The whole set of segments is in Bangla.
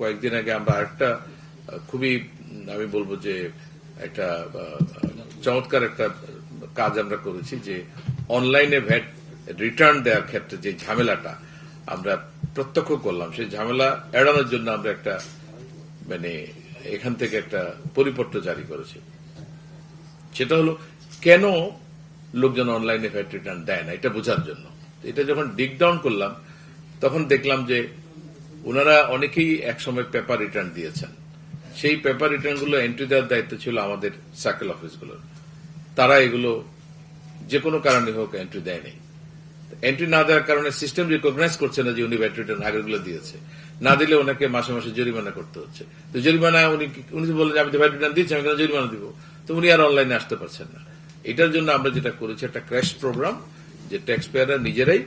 কয়েকদিন আগে আমরা একটা খুবই, আমি বলব যে একটা চমৎকার একটা কাজ আমরা করেছি যে অনলাইনে ভ্যাট রিটার্ন দেওয়ার ক্ষেত্রে যে ঝামেলাটা আমরা প্রত্যক্ষ করলাম, সেই ঝামেলা এড়ানোর জন্য আমরা একটা মানে এখান থেকে একটা পরিপত্র জারি করেছি। সেটা হলো, কেন লোকজন অনলাইনে ভ্যাট রিটার্ন দেয় না? এটা বোঝার জন্য। এটা যখন ডিক ডাউন করলাম, তখন দেখলাম যে ওনারা অনেকেই একসময় পেপার রিটার্ন দিয়েছেন। সেই পেপার রিটার্নগুলো এন্ট্রি দেওয়ার দায়িত্ব ছিল আমাদের সার্কেল অফিসগুলোর তারা এগুলো যে কোনো কারণে হোক এন্ট্রি দেয়নি। এন্ট্রি না দেওয়ার কারণে সিস্টেম রিকগনাইজ করছে না যে উনি ভ্যাট রিটার্ন আগেরগুলো দিয়েছে। না দিলে ওনাকে মাসে মাসে জরিমানা করতে হচ্ছে। তো জরিমানা উনি উনি বললেন আমি তো ভ্যাট রিটার্ন দিচ্ছি আমি কেন জরিমানা দিব? তো উনি আর অনলাইনে আসতে পারছেন না। এটার জন্য আমরা যেটা করেছি, একটা ক্র্যাশ প্রোগ্রাম যে ট্যাক্স পেয়াররা নিজেরাই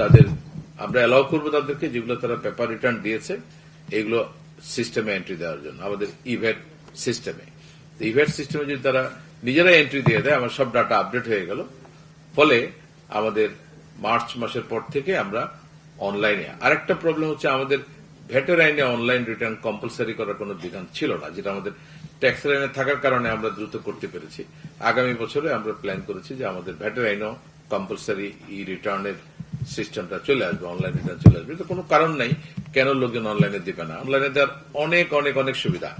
তাদের আমরা অ্যালাউ করব তাদেরকে, যেগুলো তারা পেপার রিটার্ন দিয়েছে, এগুলো সিস্টেমে এন্ট্রি দেওয়ার জন্য, আমাদের ইভ্যাট সিস্টেমে ইভ্যাট সিস্টেমে যদি তারা নিজেরাই এন্ট্রি দিয়ে দেয়, আমার সব ডাটা আপডেট হয়ে গেল। ফলে আমাদের মার্চ মাসের পর থেকে আমরা অনলাইনে আরেকটা প্রবলেম হচ্ছে আমাদের ভ্যাটের আইনে অনলাইন রিটার্ন কম্পালসারি করার কোনো বিধান ছিল না, যেটা আমাদের ট্যাক্স আইনে থাকার কারণে আমরা দ্রুত করতে পেরেছি। আগামী বছরে আমরা প্ল্যান করেছি যে আমাদের ভ্যাটের আইনেও কম্পালসারি ই রিটার্নের সিস্টেমটা চলে আসবে অনলাইনে চলে আসবে, তো কোনো কারণ নাই কেন লোকজন অনলাইনে দিবে না। অনলাইনে দেওয়ার অনেক অনেক অনেক সুবিধা।